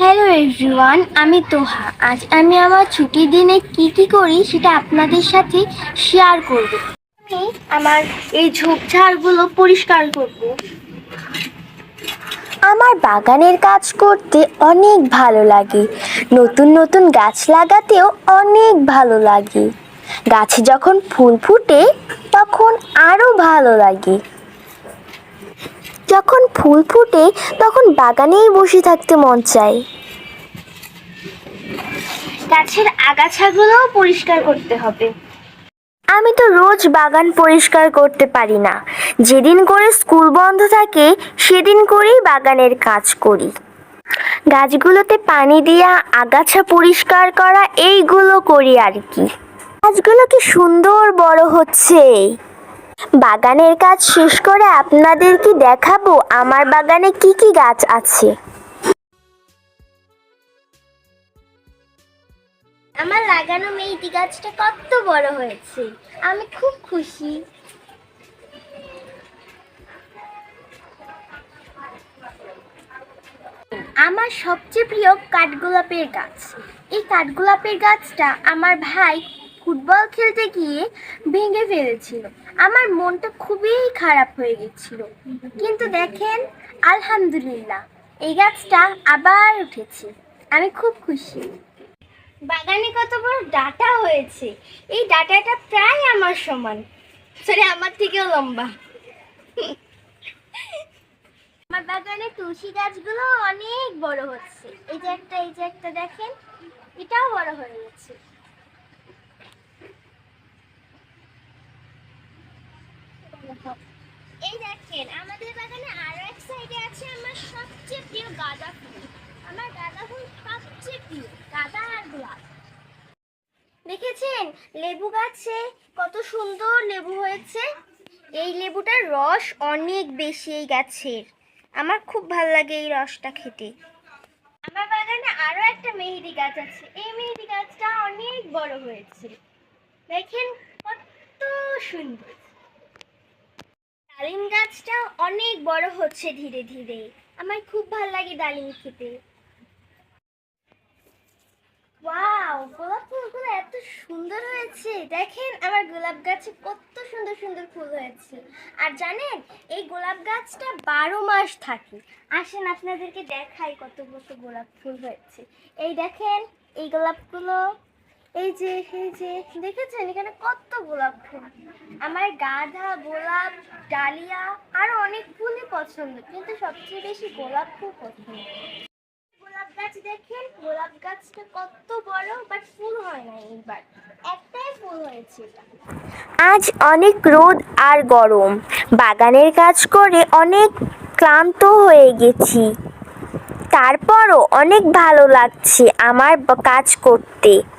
Hello everyone আমি তোহা। আজ আমি আমার ছুটির দিনে কি কি করি সেটা আপনাদের সাথে শেয়ার করব। আমি আমার এই ঝোপঝাড়গুলো পরিষ্কার করব। আমার বাগানের কাজ করতে অনেক ভালো লাগে। নতুন নতুন গাছ লাগাতেও অনেক ভালো লাগে। গাছে যখন ফুল ফুটে, তখন আরও ভালো লাগে। যখন ফুল ফুটে তখন বাগানেই বসে থাকতে মন চায়। গাছের আগাছাগুলোও পরিষ্কার করতে হবে। আমি তো রোজ বাগান পরিষ্কার করতে পারি না। যেদিন করে স্কুল বন্ধ থাকে সেদিন করেই বাগানের কাজ করি। গাছগুলোতে পানি দেওয়া আগাছা পরিষ্কার করা এইগুলো করি আর কি। গাছগুলো কি সুন্দর বড় হচ্ছে। বাগানের কাজ শেষ করে আপনাদের কি দেখাবো আমার বাগানে কি কি গাছ আছে। আমার লাগানো মেহেদি গাছটা কত বড় হয়েছে। আমি খুব খুশি। আমার সবচেয়ে প্রিয় কাঠগোলাপের গাছ। এই কাঠগোলাপের গাছটা আমার ভাই ফুটবল খেলতে গিয়ে ভেঙে ফেলেছিল। আমার মনটা খুবই খারাপ হয়ে গেছিল কিন্তু দেখেন, আলহামদুলিল্লাহ, এই গাছটা আবার উঠেছে। আমি খুব খুশি। বাগানে কত বড় ডাটা হয়েছে। এই ডাটাটা প্রায় আমার সমান। সরি, আমার থেকেও লম্বা। আমার বাগানে তুলসী গাছগুলো অনেক বড় হচ্ছে। এই যে একটা, এই যে একটা দেখেন, এটাও বড় হয়ে গেছে এই দেখেন, আমাদের বাগানে আরও এক সাইডে আছে আমার সবচেয়ে প্রিয় গাঁদা ফুল। আমার গাঁদা ফুল সবচেয়ে প্রিয়, গাঁদা আর গোলাপ। দেখেছেন? লেবু গাছে কত সুন্দর লেবু হয়েছে। এই লেবুটার রস অনেক বেশি এই গাছের। আমার খুব ভালো লাগে এই রসটা খেতে। আমার বাগানে আরও একটা মেহেদি গাছ আছে। এই মেহেদি গাছটা অনেক বড় হয়েছে। দেখেন কত সুন্দর। ডালিম গাছটা অনেক বড় হচ্ছে ধীরে ধীরে। আমার খুব ভালো লাগে ডালিম খেতে। ওয়াও, গোলাপ ফুলগুলো এত সুন্দর হয়েছে। দেখেন আমার গোলাপ গাছে কত সুন্দর সুন্দর ফুল হয়েছে। আর জানেন, এই গোলাপ গাছটা বারো মাস থাকে। আসেন আপনাদেরকে দেখাই কত কত গোলাপ ফুল হয়েছে। এই দেখেন, এই গোলাপগুলো এই যে এই যে, দেখেছেন? এখানে কত গোলাপ ফুল। আমার গাঁদা গোলাপ, ডালিয়া, আরও অনেক ফুলই পছন্দ, কিন্তু সবচেয়ে বেশি গোলাপ ফুল পছন্দ। গোলাপ গাছ দেখেন? গোলাপ গাছটা কত বড় বাট ফুল হয় না এইবার। একটাই ফুল হয়েছে আজ অনেক রোদ আর গরম। বাগানের কাজ করে অনেক ক্লান্ত হয়ে গেছি। তারপরও অনেক ভালো লাগছে আমার কাজ করতে।